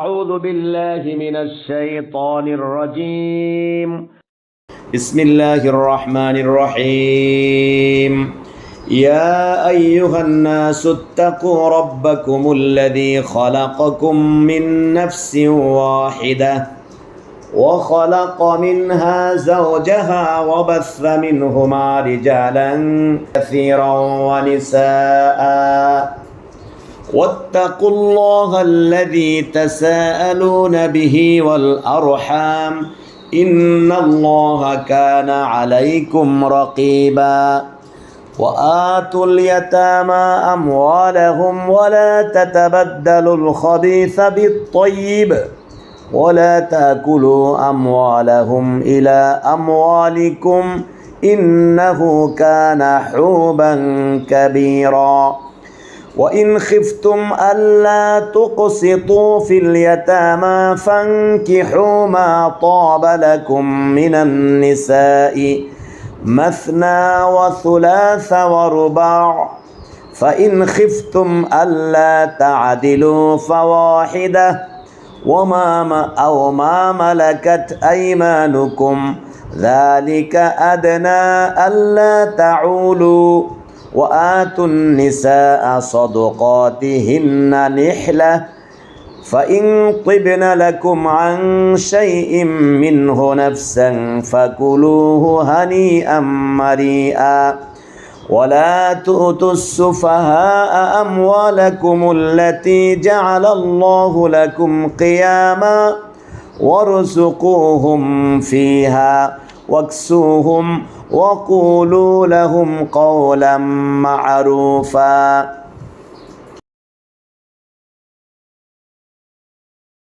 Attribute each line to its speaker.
Speaker 1: أعوذ بالله من الشيطان الرجيم. بسم الله الرحمن الرحيم. يا أيها الناس اتقوا ربكم الذي خلقكم من نفس واحدة وخلق منها زوجها وبث منهما رجالا كثيرا ونساء. واتقوا الله الذي تساءلون به والأرحام إن الله كان عليكم رقيبا وآتوا اليتامى أموالهم ولا تتبدلوا الخبيث بالطيب ولا تأكلوا أموالهم إلى أموالكم إنه كان حوبا كبيرا وإن خفتم ألا تقسطوا في اليتامى فانكحوا ما طاب لكم من النساء مثنى وثلاث ورباع. فإن خفتم ألا تعدلوا فواحدة. وما أو ما ملكت أيمانكم. ذلك أدنى ألا تعولوا. وآتوا النساء صدقاتهن نحلة فإن طبن لكم عن شيء منه نفسا فكلوه هنيئا مريئا ولا تؤتوا السفهاء أموالكم التي جعل الله لكم قياما وارزقوهم فيها واكسوهم وقولوا لهم قولا معروفا.